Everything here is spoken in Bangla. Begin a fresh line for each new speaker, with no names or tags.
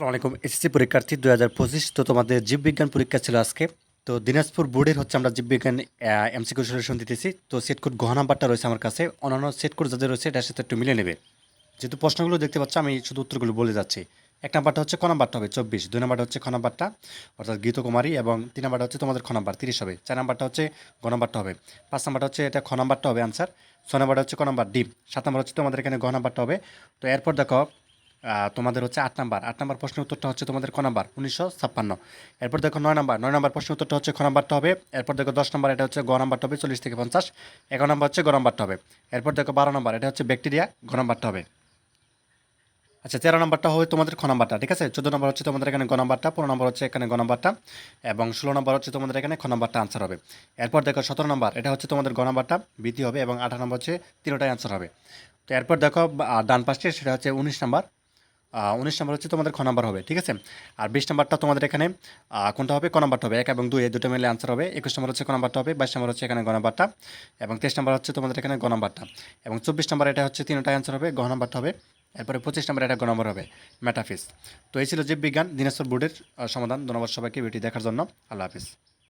আসসালামু আলাইকুম, এসএসসি পরীক্ষার্থী দু হাজার পঁচিশ। তো তোমাদের জীববিজ্ঞান পরীক্ষা ছিল আজকে। তো দিনাজপুর বোর্ডের হচ্ছে আমরা জীববিজ্ঞান এমসিকিউ সলিউশন দিতেছি। তো সেট কোড গহ নাম্বারটা রয়েছে আমার কাছে। অন্যান্য সেট কোড যাদের রয়েছে, এটার সাথে একটু মিলে নেবে। যেহেতু প্রশ্নগুলো দেখতে পাচ্ছ, আমি শুধু উত্তরগুলো বলে যাচ্ছি। এক নাম্বারটা হচ্ছে ক নাম্বারটা হবে? চব্বিশ। দুই নাম্বারটা হচ্ছে খ নাম্বারটা, অর্থাৎ গীতকুমারী, এবং তিন নাম্বারটা হচ্ছে তোমাদের খ নাম্বার, তিরিশ হবে। চার নাম্বারটা হচ্ছে গ নাম্বারটা হবে। পাঁচ নাম্বারটা হচ্ছে এটা খ নাম্বারটা হবে আনসার ছয় নাম্বারটা হচ্ছে ক নাম্বার ডি সাত নাম্বার হচ্ছে তোমাদের এখানে গ নাম্বারটা হবে। তো এরপর দেখো তোমাদের হচ্ছে আট নাম্বার। আট নাম্বার প্রশ্নের উত্তরটা হচ্ছে তোমাদের ক নাম্বার? উনিশশো ছাপ্পান্ন। এরপর দেখো নয় নাম্বার। নয় নাম্বার প্রশ্নের উত্তরটা হচ্ছে খ নাম্বারটা হবে? এরপর দেখো দশ নাম্বার, এটা হচ্ছে গ নাম্বারটা হবে, চল্লিশ থেকে পঞ্চাশ। এগারো নাম্বার হচ্ছে গ নাম্বারটা হবে। এরপর দেখো বারো নাম্বার, এটা হচ্ছে ব্যাকটেরিয়া, গ নাম্বারটা হবে। আচ্ছা তেরো নাম্বারটা হবে তোমাদের খ নাম্বারটা, ঠিক আছে? চোদ্দ নম্বর হচ্ছে তোমাদের এখানে গ নাম্বারটা, পনেরো নম্বর হচ্ছে এখানে গ নাম্বারটা, এবং ষোলো নম্বর হচ্ছে তোমাদের এখানে খ নাম্বারটা আনসার হবে। এরপর দেখো সতেরো নম্বর, এটা হচ্ছে তোমাদের গ নাম্বারটা বৃদ্ধি হবে, এবং আঠারো নম্বর হচ্ছে তিনোটাই আনসার হবে। তো এরপর দেখো ডান পাশে সেটা হচ্ছে উনিশ নাম্বার। উনিশ নাম্বার হচ্ছে তোমাদের খ নাম্বার হবে, ঠিক আছে? আর বিশ নাম্বারটা তোমাদের এখানে কোনটা হবে? ক নাম্বারটা হবে? এক এবং দুই দুটো মিলে আনসার হবে। একুশ নম্বর হচ্ছে ক নাম্বারটা হবে? বাইশ নম্বর হচ্ছে এখানে গ নাম্বারটা। এবং তেইশ নাম্বার হচ্ছে তোমাদের এখানে গ নাম্বারটা। এবং চব্বিশ নাম্বার এটা হচ্ছে তিনটাই আনসার হবে, গ নাম্বারটা হবে। এরপরে পঁচিশ নম্বর এটা গ নম্বর হবে মেটাফিস তো এই ছিল জীববিজ্ঞান, দিনাজপুর বোর্ডের সমাধান। ধন্যবাদ সবাইকে ভিডিওটি দেখার জন্য। আল্লাহ হাফিজ।